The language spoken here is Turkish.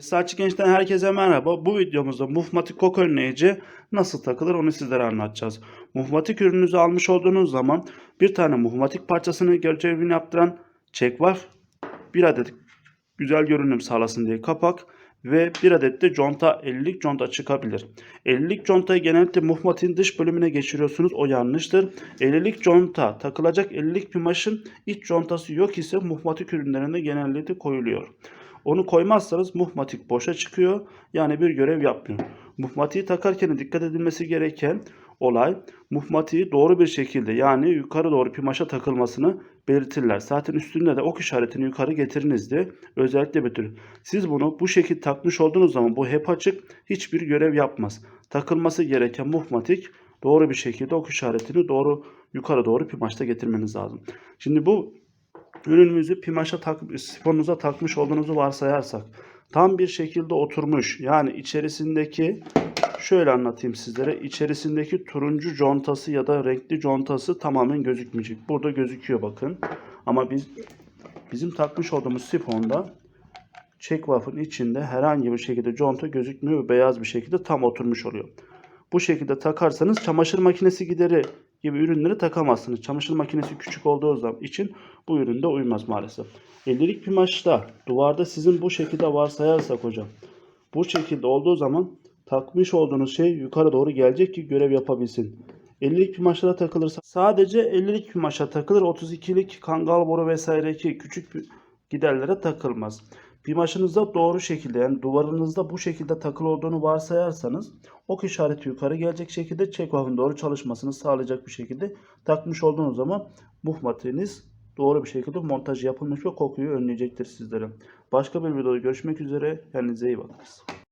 Saatçi Genç'ten herkese merhaba. Bu videomuzda mufmatik kok önleyici nasıl takılır onu sizlere anlatacağız. Mufmatik ürününüzü almış olduğunuz zaman bir tane mufmatik parçasını görevini yaptıran çek var. Bir adet güzel görünüm sağlasın diye kapak ve bir adet de conta 50'lik conta çıkabilir. 50'lik contayı genellikle muhmatiğin dış bölümüne geçiriyorsunuz. O yanlıştır. 50'lik conta takılacak 50'lik pimaşın iç contası yok ise muhmatik ürünlerinde genellikle koyuluyor. Onu koymazsanız muhmatik boşa çıkıyor. Yani bir görev yapmıyor. Muhmatiği takarken dikkat edilmesi gereken olay muhmatiği doğru bir şekilde yani yukarı doğru pimaşa takılmasını belirtirler. Zaten üstünde de ok işaretini yukarı getiriniz diye özellikle belirtir. Siz bunu bu şekilde takmış olduğunuz zaman bu hep açık hiçbir görev yapmaz. Takılması gereken muhmatik doğru bir şekilde ok işaretini doğru yukarı doğru pimaşta getirmeniz lazım. Şimdi bu ürünümüzü pimaşa tak, sifonunuza takmış olduğunuzu varsayarsak tam bir şekilde oturmuş yani içerisindeki şöyle anlatayım sizlere içerisindeki turuncu contası ya da renkli contası tamamen gözükmeyecek. Burada gözüküyor bakın ama biz bizim takmış olduğumuz sifonda check waffle'ın içinde herhangi bir şekilde conta gözükmüyor ve beyaz bir şekilde tam oturmuş oluyor. Bu şekilde takarsanız çamaşır makinesi gideri gibi ürünleri takamazsınız. Çamaşır makinesi küçük olduğu zaman için bu üründe uymaz maalesef. 50'lik pimaşta duvarda sizin bu şekilde varsayarsak hocam. Bu şekilde olduğu zaman takmış olduğunuz şey yukarı doğru gelecek ki görev yapabilsin. 50'lik pimaşlara takılırsa sadece 50'lik pimaşa takılır. 32'lik kangal boru vesaire ki küçük giderlere takılmaz. Pimaşınızda doğru şekilde yani duvarınızda bu şekilde takılı olduğunu varsayarsanız ok işareti yukarı gelecek şekilde check-off'un doğru çalışmasını sağlayacak bir şekilde takmış olduğunuz zaman muhmatiğiniz doğru bir şekilde montaj yapılmış ve kokuyu önleyecektir sizlere. Başka bir videoda görüşmek üzere. Kendinize iyi bakınız.